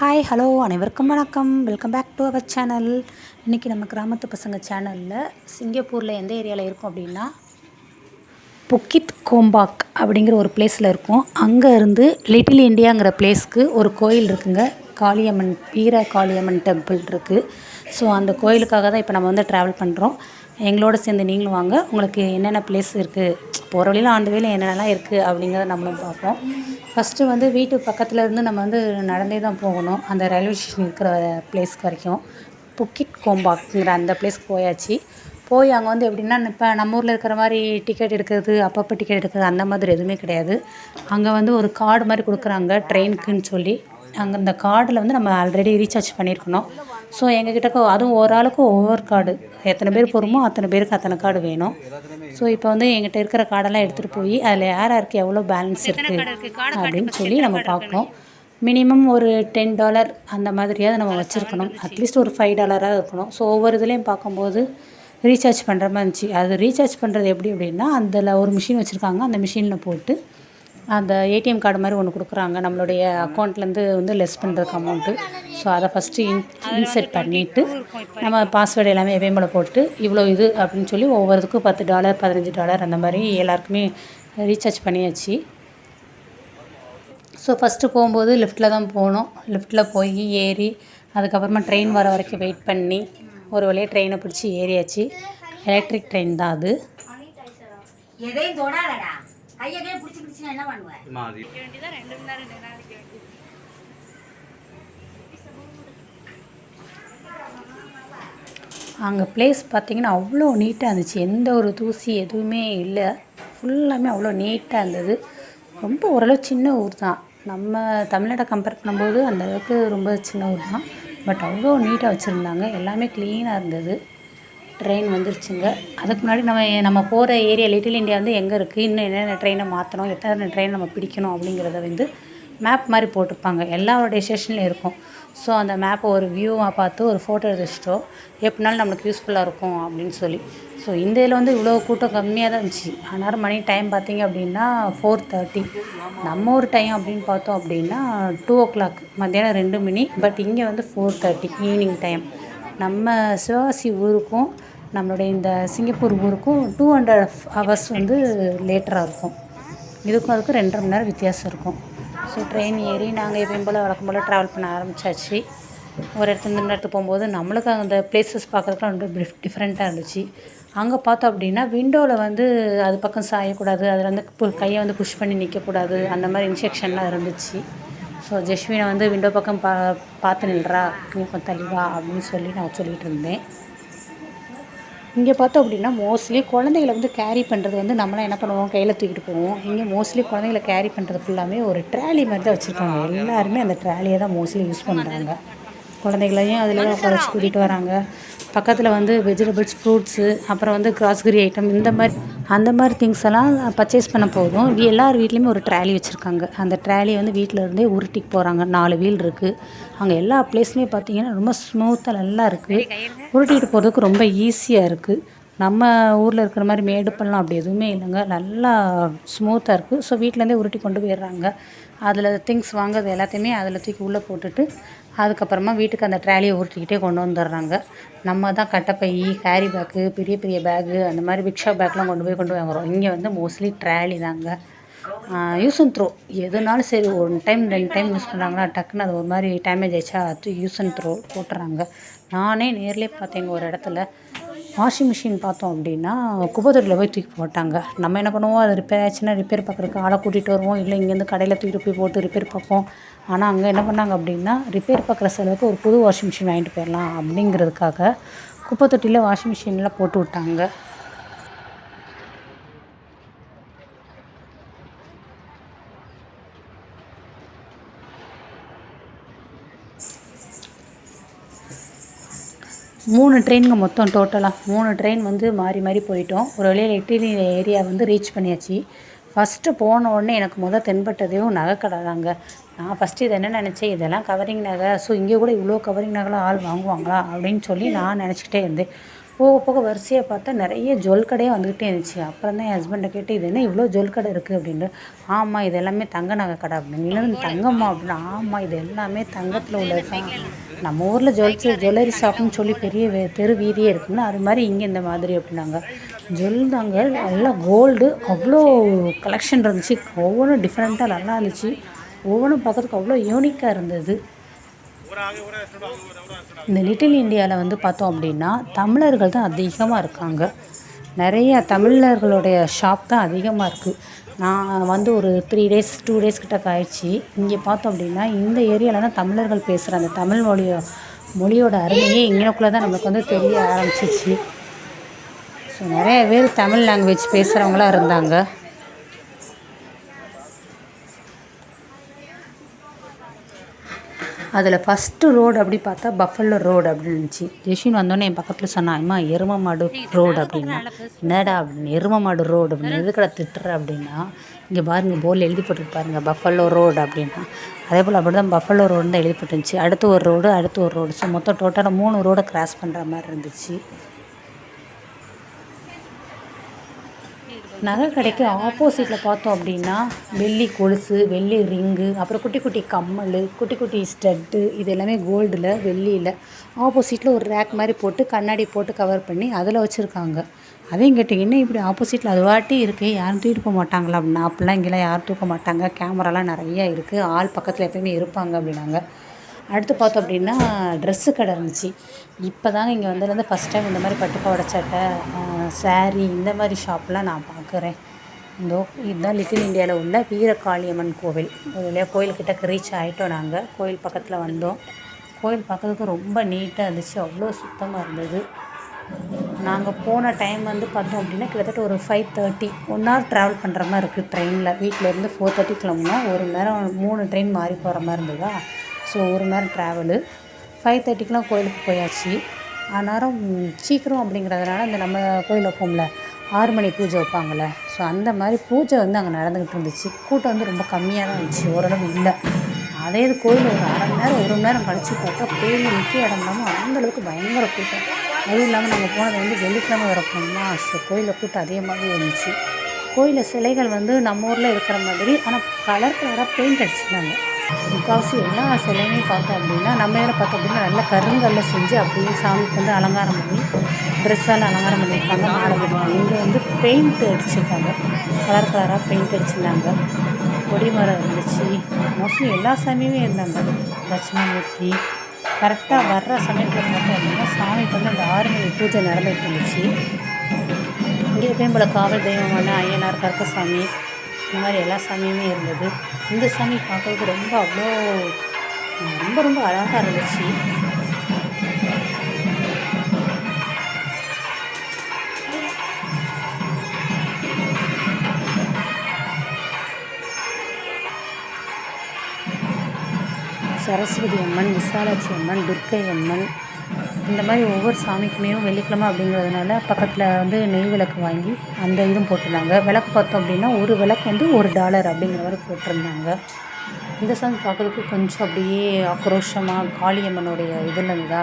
Hi hello அனைவருக்கும் வணக்கம். Welcome back to our channel இன்றைக்கி நம்ம கிராமத்து பசங்க சேனலில் சிங்கப்பூரில் எந்த ஏரியாவில் இருக்கும் அப்படின்னா புக்கித் கோம்பாக் அப்படிங்கிற ஒரு பிளேஸில் இருக்கும். அங்கே இருந்து லிட்டில் இந்தியாங்கிற பிளேஸ்க்கு ஒரு கோயில் இருக்குங்க. காளியம்மன் வீர காளியம்மன் டெம்பிள் இருக்குது ஸோ அந்த கோயிலுக்காக தான் இப்போ நம்ம வந்து ட்ராவல் பண்ணுறோம் எங்களோட சேர்ந்து நீங்களும் வாங்க. உங்களுக்கு என்னென்ன பிளேஸ் இருக்குது போகிற வழியில் ஆண்டு வழியில் என்னென்னலாம் இருக்குது அப்படிங்கிறத நம்மளும் பார்ப்போம். ஃபஸ்ட்டு வந்து வீட்டு பக்கத்தில் இருந்து நம்ம வந்து நடந்தே தான் போகணும். அந்த ரயில்வே ஸ்டேஷன் இருக்கிற பிளேஸ்க்கு வரைக்கும். புக்கிட் கோம்பாக்ங்கிற அந்த பிளேஸ்க்கு போயாச்சு. போய் அங்கே வந்து எப்படின்னா இப்போ நம்ம ஊரில் இருக்கிற மாதிரி டிக்கெட் எடுக்கிறது அப்பப்போ டிக்கெட் எடுக்கிறது அந்த மாதிரி எதுவுமே கிடையாது. அங்கே வந்து ஒரு கார்டு மாதிரி கொடுக்குறாங்க ட்ரெயினுக்குன்னு சொல்லி. அங்கே அந்த கார்டில் வந்து நம்ம ஆல்ரெடி ரீசார்ஜ் பண்ணியிருக்கணும். ஸோ எங்ககிட்ட அதுவும் ஒரு ஆளுக்கு ஒவ்வொரு கார்டு. எத்தனை பேர் போகிறோமோ அத்தனை பேருக்கு அத்தனை கார்டு வேணும். ஸோ இப்போ வந்து எங்கிட்ட இருக்கிற கார்டெல்லாம் எடுத்துகிட்டு போய் அதில் யார் யாருக்கு எவ்வளோ பேலன்ஸ் இருக்குது அப்படின்னு சொல்லி நம்ம பார்க்கணும். மினிமம் ஒரு டென் டாலர் அந்த மாதிரியாவது நம்ம வச்சுருக்கணும். அட்லீஸ்ட் ஒரு ஃபைவ் டாலராக இருக்கணும். ஸோ ஒவ்வொரு இதுலேயும் பார்க்கும்போது ரீசார்ஜ் பண்ணுற மாதிரி இருந்துச்சு. அது ரீசார்ஜ் பண்ணுறது எப்படி அப்படின்னா அதில் ஒரு மிஷின் வச்சுருக்காங்க. அந்த மிஷினில் போட்டு அந்த ஏடிஎம் கார்டு மாதிரி ஒன்று கொடுக்குறாங்க. நம்மளுடைய அக்கௌண்ட்லேருந்து வந்து லெஸ் பண்ணுறதுக்கு அமௌண்ட்டு ஸோ அதை ஃபஸ்ட்டு இன் இன்செட் பண்ணிவிட்டு நம்ம பாஸ்வேர்டு எல்லாமே எவையும் போட்டு இவ்வளோ இது அப்படின்னு சொல்லி ஒவ்வொருத்துக்கும் பத்து டாலர் பதினஞ்சு டாலர் அந்த மாதிரி எல்லாருக்குமே ரீசார்ஜ் பண்ணியாச்சு. ஸோ ஃபஸ்ட்டு போகும்போது லிஃப்ட்டில் தான் போனோம். லிஃப்ட்டில் போய் ஏறி அதுக்கப்புறமா ட்ரெயின் வர வரைக்கும் வெயிட் பண்ணி ஒரு வழியாக ட்ரெயினை பிடிச்சி ஏறியாச்சு. எலக்ட்ரிக் ட்ரெயின் தான் அது. எதையும் தொடாதடா. கையை கையை பிடிச்சி பிடிச்சி என்ன பண்ணுவேன்? மாறி. அங்கே பிளேஸ் பார்த்திங்கன்னா அவ்வளோ நீட்டாக இருந்துச்சு. எந்த ஒரு தூசி எதுவுமே இல்லை. ஃபுல்லாமே அவ்வளோ நீட்டாக இருந்தது. ரொம்ப ஓரளவு சின்ன ஊர் தான். நம்ம தமிழ்நாட்டை கம்பேர் பண்ணும்போது அந்த அளவுக்கு ரொம்ப சின்ன ஊர் தான். பட் அவ்வளோ நீட்டாக வச்சுருந்தாங்க. எல்லாமே க்ளீனாக இருந்தது. ட்ரெயின் வந்துருச்சுங்க. அதுக்கு முன்னாடி நம்ம நம்ம போகிற ஏரியா லிட்டில் இந்தியா வந்து எங்கே இருக்குது இன்னும் என்னென்ன ட்ரெயினை மாற்றணும் எத்தனை ட்ரெயின் நம்ம பிடிக்கணும்? அப்படிங்கிறத வந்து மேப் மாதிரி போட்டிருப்பாங்க. எல்லாருடைய ஸ்டேஷன்லேயும் இருக்கும். ஸோ அந்த மேப்பை ஒரு வியூவாக பார்த்து ஒரு ஃபோட்டோ எடுத்துட்டோம் எப்படினாலும் நம்மளுக்கு யூஸ்ஃபுல்லாக இருக்கும் அப்படின்னு சொல்லி. ஸோ இந்த இதில் வந்து இவ்வளோ கூட்டம் கம்மியாக தான் இருந்துச்சு. ஆனால் மணி டைம் பார்த்தீங்க அப்படின்னா ஃபோர் தேர்ட்டி நம்ம ஒரு டைம் அப்படின்னு பார்த்தோம் அப்படின்னா டூ ஓ கிளாக் மத்தியானம் ரெண்டு மணி. பட் இங்கே வந்து ஃபோர் தேர்ட்டி ஈவினிங் டைம் நம்ம சிவகாசி ஊருக்கும் நம்மளுடைய இந்த சிங்கப்பூர் ஊருக்கும் டூ ஹண்ட்ரட் ஹவர்ஸ் வந்து லேட்டராக இருக்கும். இதுக்கும் அதுக்கும் ரெண்டரை மணி நேரம் வித்தியாசம் இருக்கும். ஸோ ட்ரெயின் ஏறி நாங்கள் எப்பயும் போல் வழக்கம் போல் ட்ராவல் பண்ண ஆரம்பிச்சாச்சு. ஒரு இடத்துல இந்த இடத்துக்கு போகும்போது நம்மளுக்கு அந்த பிளேசஸ் பார்க்குறதுக்குலாம் ரொம்ப டிஃப்ரெண்ட்டாக இருந்துச்சு. அங்கே பார்த்தோம் அப்படின்னா விண்டோவில் வந்து அது பக்கம் சாயக்கூடாது அதில் வந்து கையை வந்து புஷ் பண்ணி நிற்கக்கூடாது அந்த மாதிரி இன்ஸ்ட்ரக்ஷன்லாம் இருந்துச்சு. ஸோ ஜெஸ்வினை வந்து விண்டோ பக்கம் பா பார்த்து நில்றா. நீ கொஞ்சம் தள்ளிவா அப்படின்னு சொல்லி நான் சொல்லிகிட்டு இருந்தேன். இங்கே பார்த்தோம் அப்படின்னா மோஸ்ட்லி குழந்தைகளை வந்து கேரி பண்ணுறது வந்து நம்மளாம் என்ன பண்ணுவோம்? கையில் தூக்கிட்டு போவோம். இங்கே மோஸ்ட்லி குழந்தைகளை கேரி பண்ணுறது ஃபுல்லாமே ஒரு ட்ராலி மாதிரி தான் வச்சுருக்காங்க. எல்லாருமே அந்த ட்ராலியை தான் மோஸ்ட்லி யூஸ் பண்ணுறாங்க குழந்தைகளையும் அதில் தான் உட்கார வச்சு கூட்டிகிட்டு வராங்க. பக்கத்தில் வந்து வெஜிடபிள்ஸ் ஃப்ரூட்ஸு அப்புறம் வந்து கிராஸ்கரி ஐட்டம் இந்த மாதிரி அந்த மாதிரி திங்ஸ் எல்லாம் பர்ச்சேஸ் பண்ண போதும். எல்லார் வீட்லேயுமே ஒரு ட்ராலி வச்சுருக்காங்க. அந்த ட்ராலியை வந்து வீட்டில் இருந்தே உருட்டிக்கு போகிறாங்க நாலு வீல் இருக்குது அங்கே எல்லா பிளேஸுமே பார்த்தீங்கன்னா ரொம்ப ஸ்மூத்தாக நல்லா இருக்குது உருட்டிகிட்டு போகிறதுக்கு ரொம்ப ஈஸியாக இருக்குது நம்ம ஊரில் இருக்கிற மாதிரி மேடு பள்ளம் அப்படி எதுவுமே இல்லைங்க. நல்லா ஸ்மூத்தாக இருக்குது ஸோ வீட்டிலேருந்தே உருட்டி கொண்டு போயிடுறாங்க. அதில் திங்ஸ் வாங்குறது எல்லாத்தையுமே அதில் தூக்கி உள்ளே போட்டுட்டு அதுக்கப்புறமா வீட்டுக்கு அந்த ட்ராலியை உருட்டிக்கிட்டே கொண்டு வந்துடுறாங்க. நம்ம தான் கட்டைப்பை கேரி பேக்கு பெரிய பெரிய பேகு அந்த மாதிரி பிக்ஷா பேக்லாம் கொண்டு போய் கொண்டு வாங்குறோம். இங்கே வந்து மோஸ்ட்லி ட்ராலி தாங்க. யூஸ் அண்ட் த்ரோ எதுனாலும் சரி ஒன் டைம் ரெண்டு டைம் யூஸ் பண்ணுறாங்கன்னா டக்குன்னு அது ஒரு மாதிரி டேமேஜ் ஆயிடுச்சா அது யூஸ் அண்ட் த்ரோ போட்டுறாங்க. நானே நேர்லேயே பார்த்தேங்க ஒரு இடத்துல. வாஷிங் மிஷின் பார்த்தோம் அப்படின்னா குப்பை தொட்டியில் போய் தூக்கி போட்டாங்க. நம்ம என்ன பண்ணுவோம்? அது ரிப்பேர் ஆச்சுன்னா ரிப்பேர் பார்க்குறதுக்கு ஆளை கூட்டிகிட்டு வருவோம். இல்லை இங்கேருந்து கடையில் தூக்கிட்டு போய் போட்டு ரிப்பேர் பார்ப்போம். ஆனால் அங்கே என்ன பண்ணாங்க அப்படின்னா ரிப்பேர் பார்க்குற செலவுக்கு ஒரு புது வாஷிங் மிஷின் வாங்கிட்டு போயிடலாம் அப்படிங்கிறதுக்காக குப்பை தொட்டியில் வாஷிங் மிஷினில் போட்டு விட்டாங்க. மூணு ட்ரெயினுங்க மொத்தம் டோட்டலாக மூணு ட்ரெயின் வந்து மாறி மாறி போயிட்டோம். ஒரு வழியில் இட்டிலி ஏரியா வந்து ரீச் பண்ணியாச்சு. ஃபஸ்ட்டு போன உடனே எனக்கு முதல் தென்பட்டதையும் நகைக்கடை தாங்க நான் ஃபஸ்ட்டு இதை என்ன நினச்சேன்? இதெல்லாம் கவரிங் நகை. ஸோ இங்கே கூட இவ்வளோ கவரிங் நகைலாம் ஆள் வாங்குவாங்களா? அப்படின்னு சொல்லி நான் நினச்சிக்கிட்டே இருந்தேன். போக போக வரிசையாக பார்த்தா நிறைய ஜுவல் கடையே வந்துக்கிட்டே இருந்துச்சு. அப்புறம் தான் என் ஹஸ்பண்டை கேட்டு இது என்ன இவ்வளோ ஜுவல் கடை இருக்குது அப்படின்ட்டு. ஆமாம் இது எல்லாமே தங்க நகை கடை அப்படின்னு. இல்லை தங்கம்மா அப்படின்னா. ஆமாம் இது எல்லாமே தங்கத்தில் உள்ள நம்ம ஊரில் ஜுவல்ஸ் ஜுவல்லரி ஷாப்னு சொல்லி பெரிய தெரு வீதியே இருக்குன்னா அது மாதிரி இங்கே இந்த மாதிரி அப்படின்னாங்க. ஜுவல் தாங்க நல்லா கோல்டு அவ்வளோ கலெக்ஷன் இருந்துச்சு. ஒவ்வொன்றும் டிஃப்ரெண்ட்டாக நல்லா இருந்துச்சு. ஒவ்வொன்றும் பார்க்கறதுக்கு அவ்வளோ யூனிக்காக இருந்தது. இந்த லிட்டில் இந்தியாவில் வந்து பார்த்தோம் அப்படின்னா தமிழர்கள் தான் அதிகமாக இருக்காங்க. நிறைய தமிழர்களுடைய ஷாப் தான் அதிகமாக இருக்குது நான் வந்து ஒரு த்ரீ டேஸ் டூ டேஸ் கிட்ட ஆயிடுச்சு. இங்கே பார்த்தோம் அப்படின்னா இந்த ஏரியாவில் தான் தமிழர்கள் பேசுகிற அந்த தமிழ் மொழிய மொழியோட அருமையே இங்கனக்குள்ளே தான் நம்மளுக்கு வந்து தெரிய ஆரம்பிச்சிச்சு. ஸோ நிறைய பேர் தமிழ் லாங்குவேஜ் பேசுகிறவங்களாம் இருந்தாங்க. அதில் ஃபஸ்ட்டு ரோடு அப்படி பார்த்தா பஃபல்லோ ரோடு அப்படின்னு இருந்துச்சு. ஜெஷின் வந்தோடனே என் பக்கத்தில் சொன்னான் அம்மா எரும மாடு ரோடு அப்படின்னா என்னடா அப்படின்னு எரும மாடு ரோடு அப்படின்னு எதுக்கடா திட்டுற அப்படின்னா இங்கே பாருங்கள் போர்டில் எழுதி போட்டுருக்கு பாருங்கள் பஃபல்லோ ரோடு அப்படின்னா. அதே போல் அப்படி தான் பஃபல்லோ ரோடு தான் எழுதி போட்டுருந்துச்சு. அடுத்து ஒரு ரோடு அடுத்து ஒரு ரோடு ஸோ மொத்தம் டோட்டலாக மூணு ரோடை கிராஸ் பண்ணுற மாதிரி இருந்துச்சு. நகை கடைக்கு ஆப்போசிட்டில் பார்த்தோம் அப்படின்னா வெள்ளி கொலுசு வெள்ளி ரிங்கு அப்புறம் குட்டி குட்டி கம்மல் குட்டி குட்டி ஸ்டட்டு இது எல்லாமே கோல்டில் வெள்ளியில். ஆப்போசிட்டில் ஒரு ரேக் மாதிரி போட்டு கண்ணாடி போட்டு கவர் பண்ணி அதில் வச்சுருக்காங்க. அதையும் கேட்டிங்கன்னா இப்படி ஆப்போசிட்டில் அது வாட்டி இருக்குது யாரும் தூக்கிட்டு போக மாட்டாங்களா? அப்படின்னா அப்படிலாம் இங்கெல்லாம் யாரும் தூக்க மாட்டாங்க. கேமராலாம் நிறையா இருக்குது ஆள் பக்கத்தில் எப்பயுமே இருப்பாங்க அப்படின்னாங்க. அடுத்து பார்த்தோம் அப்படின்னா ட்ரெஸ்ஸு கடை இருந்துச்சு. இப்போ தாங்க இங்கே வந்ததுலேருந்து ஃபஸ்ட் டைம் இந்த மாதிரி பட்டுப்பாவாடை சட்டை saree இந்த மாதிரி ஷாப்லாம் நான் பார்க்குறேன் இதோ இதுதான் லிட்டில் இந்தியாவில் உள்ள வீரகாளியம்மன் கோவில். ஒரு வழியாக கோயில்கிட்ட ரீச் ஆகிட்டோம் நாங்கள் கோயில் பக்கத்தில் வந்தோம். கோயில் பார்க்கறதுக்கு ரொம்ப நீட்டாக இருந்துச்சு. அவ்வளோ சுத்தமாக இருந்தது. நாங்கள் போன டைம் வந்து பார்த்தோம் அப்படின்னா கிட்டத்தட்ட ஒரு five thirty one hour travel பண்ணுற மாதிரி இருக்குது ட்ரெயினில் வீட்டிலேருந்து ஃபோர் தேர்ட்டி கிளம்புனா ஒரு மணி நேரம் மூணு ட்ரெயின் மாறி போகிற மாதிரி இருந்ததா? ஸோ ஒரு மணி நேரம் ட்ராவலு ஃபைவ் தேர்ட்டிக்கெலாம் கோயிலுக்கு போயாச்சு. அந்நேரம் சீக்கிரம் அப்படிங்கிறதுனால இந்த நம்ம கோயில் வைப்போம்ல ஆறு மணி பூஜை வைப்பாங்கள்ல ஸோ அந்த மாதிரி பூஜை வந்து அங்கே நடந்துக்கிட்டு இருந்துச்சு. கூட்டம் வந்து ரொம்ப கம்மியாக தான் இருந்துச்சு. ஓரளவு இல்லை. அதே இது கோயில் ஒரு அரை மணி நேரம் ஒரு மணி நேரம் கழிச்சு பார்த்தா கோயில் நிற்க இடம் இல்லாமல் அந்தளவுக்கு பயங்கர கூட்டம். அதுவும் இல்லாமல் நாங்கள் போனது வந்து வெள்ளிக்கிழமை வர போனோமா? ஸோ கோயிலில் கூட்டம் அதே மாதிரி இருந்துச்சு. கோயிலில் சிலைகள் வந்து நம்ம ஊரில் இருக்கிற மாதிரி ஆனால் கலர் கலராக பெயிண்ட் அடிச்சிருந்தாங்க. முக்கால்வாசி எல்லா சிலையுமே பார்த்தோம் அப்படின்னா நம்ம இதில் பார்த்தோம் அப்படின்னா நல்ல கருங்கல்ல செஞ்சு அப்படியே சாமிக்கு வந்து அலங்காரம் பண்ணி ட்ரெஸ்ஸால் அலங்காரம் பண்ணியிருக்காங்க. மாலை கட்டிருக்காங்க இங்கே வந்து பெயிண்ட் அடிச்சிருக்காங்க. கலர் கலராக பெயிண்ட் அடிச்சிருந்தாங்க. கொடிமரம் இருந்துச்சு. மோஸ்ட்லி எல்லா சாமியுமே இருந்தாங்க. தட்சிணாமூர்த்தி கரெக்டாக வர்ற சமயத்தில் பார்த்தோம் அப்படின்னா சாமிக்கு வந்து அந்த ஆறு மணி பூஜை நடந்துகிட்டு இருந்துச்சு. இங்கே எப்பயும் போல் காவல் தெய்வமான ஐயனார் கருப்பசாமி இந்த மாதிரி எல்லா சாமியுமே இருந்தது. இந்த சாமி பார்க்கறதுக்கு ரொம்ப அவ்வளோ ரொம்ப ரொம்ப அழகாக இருந்துச்சு. சரஸ்வதி அம்மன் விசாலாட்சி அம்மன் துர்க்கை அம்மன் இந்த மாதிரி ஒவ்வொரு சாமிக்குமே வெள்ளிக்கிழமை அப்படிங்கிறதுனால பக்கத்தில் வந்து நெய் விளக்கு வாங்கி அந்த இதுவும் போட்டிருந்தாங்க. விளக்கு பார்த்தோம் அப்படின்னா ஒரு விளக்கு வந்து ஒரு டாலர் அப்படிங்கிற மாதிரி போட்டிருந்தாங்க. இந்த சாமி பார்க்குறதுக்கு கொஞ்சம் அப்படியே ஆக்ரோஷமாக காளியம்மனுடைய இதில் இருந்தா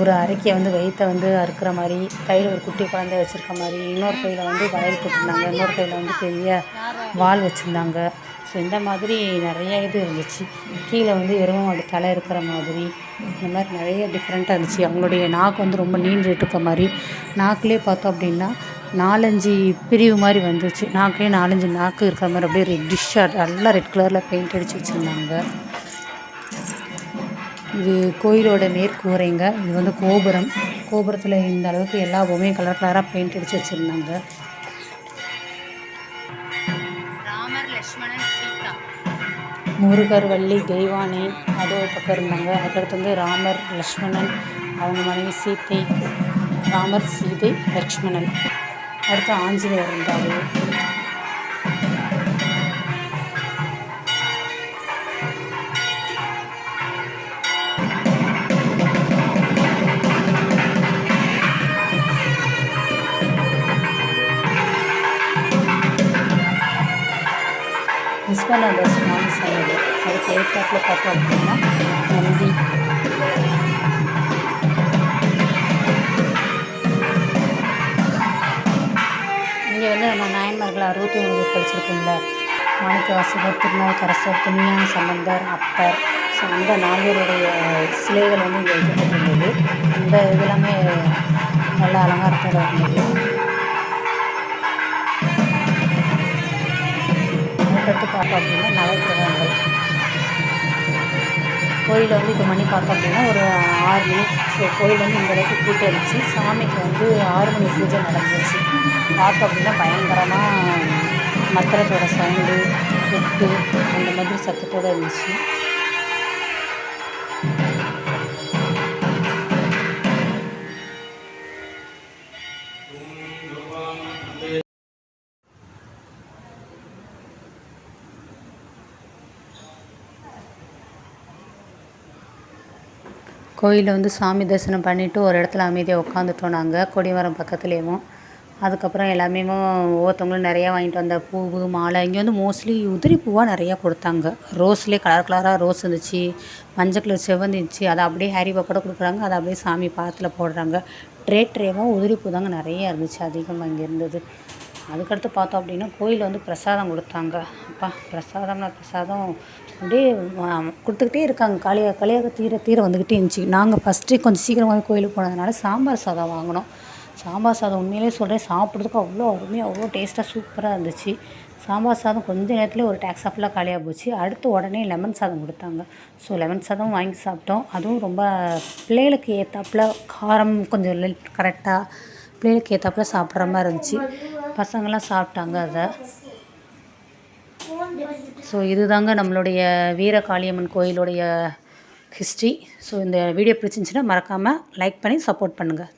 ஒரு அரைக்கியை வந்து வயிற்றை வந்து அறுக்கிற மாதிரி கையில் ஒரு குட்டி குழந்தை வச்சுருக்க மாதிரி இன்னொரு கையில் வந்து வயல் போட்டிருந்தாங்க. இன்னொரு கையில் வந்து பெரிய வால் வச்சுருந்தாங்க. ஸோ இந்த மாதிரி நிறைய இது இருந்துச்சு. கீழே வந்து எருமை மாடு தலை இருக்கிற மாதிரி இந்த மாதிரி நிறைய டிஃப்ரெண்ட்டாக இருந்துச்சு. அவங்களுடைய நாக்கு வந்து ரொம்ப நீண்டுட்டு இருக்க மாதிரி. நாக்குலேயே பார்த்தோம் அப்படின்னா நாலஞ்சு பிரிவு மாதிரி வந்துச்சு. நாக்குலேயே நாலஞ்சு நாக்கு இருக்கிற மாதிரி அப்படியே ரெட்டிஷ்ஷாக நல்லா ரெட் கலரில் பெயிண்ட் அடித்து வச்சுருந்தாங்க. இது கோயிலோட மேற்கூரைங்க. இது வந்து கோபுரம். கோபுரத்தில் இந்த அளவுக்கு எல்லா பொம்மையும் கலர் கலராக பெயிண்ட் அடித்து வச்சுருந்தாங்க. முருகர் வள்ளி தெய்வானி அது ஒரு பக்கம் இருந்தாங்க. அதுக்கடுத்து வந்து ராமர் லக்ஷ்மணன் அவங்க மனைவி சீத்தை ராமர் சீதை லக்ஷ்மணன். அடுத்து ஆஞ்சநேயர் இருந்தார். விஸ்வநாத சுவாமி சன்னதி அதுக்கு ஏற்றாப்பில் பார்த்தோம் அப்படின்னா நந்தி. இங்கே வந்து நம்ம நாயன்மார்கள் அறுபத்தி ஒன்று படிச்சிருக்கோம்ல. மாணிக்கவாசகர் கரசர் திருஞான சம்பந்தர் அப்பர். ஸோ அந்த நால்வருடைய சிலைகள் வந்து இங்கே வைக்கப்பட்டிருந்தது. அந்த இதெல்லாமே நல்ல அலங்காரத்தோடு இருந்தது. கட்டு பார்த்தோம் அப்படின்னா நவக்கிரகங்கள். கோயிலில் வந்து இப்போ மணி பார்த்தோம் அப்படின்னா ஒரு ஆறு மணி. ஸோ கோயில் வந்து இந்த அளவுக்கு கூட்டம் இருந்துச்சு. சாமிக்கு வந்து ஆறு மணி பூஜை நடந்துச்சு. பார்த்தோம் அப்படின்னா பயங்கரமாக மத்திரத்தோட சவுண்டு கொட்டு அந்த மாதிரி சத்தத்தோடு இருந்துச்சு. கோயிலில் வந்து சாமி தரிசனம் பண்ணிவிட்டு ஒரு இடத்துல அமைதியாக உட்காந்துட்டோம் நாங்கள் கொடிமரம் பக்கத்துலேயும். அதுக்கப்புறம் எல்லாமே ஒவ்வொருத்தவங்களும் நிறையா வாங்கிட்டு வந்த பூவு மாலை. இங்கே வந்து மோஸ்ட்லி உதிரி பூவாக நிறையா கொடுத்தாங்க. ரோஸ்லேயே கலர் கலராக ரோஸ் இருந்துச்சு. மஞ்சள் கலர் செவ்வந்தி இருந்துச்சு. அதை அப்படியே ஹேரி கூட கொடுக்குறாங்க. அதை அப்படியே சாமி பாத்தில் போடுறாங்க. ட்ரே ட்ரேவாக உதிரி பூ தாங்க நிறையா இருந்துச்சு. அதிகமாக இங்கே இருந்தது. அதுக்கடுத்து பார்த்தோம் அப்படின்னா கோயிலில் வந்து பிரசாதம் கொடுத்தாங்க. அப்பா பிரசாதம்னா பிரசாதம். அப்படியே கொடுத்துக்கிட்டே இருக்காங்க. காளியாக காளியாக தீர தீர வந்துக்கிட்டே இருந்துச்சு. நாங்கள் ஃபஸ்ட்டு கொஞ்சம் சீக்கிரமாகவே கோயிலுக்கு போனதுனால சாம்பார் சாதம் வாங்கினோம். சாம்பார் சாதம் உண்மையிலே சொல்கிறேன் சாப்பிட்றதுக்கு அவ்வளோ அருமையாக அவ்வளோ டேஸ்ட்டாக சூப்பராக இருந்துச்சு. சாம்பார் சாதம் கொஞ்ச நேரத்தில் ஒரு டேக்ஸ் ஃபுல்லாக காலியாக போச்சு. அடுத்து உடனே லெமன் சாதம் கொடுத்தாங்க. ஸோ லெமன் சாதம் வாங்கி சாப்பிட்டோம். அதுவும் ரொம்ப பிள்ளைகளுக்கு ஏற்றாப்புல காரம் கொஞ்சம் கரெக்டாக பிள்ளைகளுக்கு ஏற்றாப்புல சாப்பிட்ற மாதிரி இருந்துச்சு. பசங்களாம் சாப்பிட்டாங்க அதை. ஸோ இதுதாங்க நம்மளுடைய வீரகாளியம்மன் கோயிலுடைய ஹிஸ்ட்ரி ஸோ இந்த வீடியோ பிடிச்சிருந்துச்சின்னா மறக்காமல் லைக் பண்ணி சப்போர்ட் பண்ணுங்கள்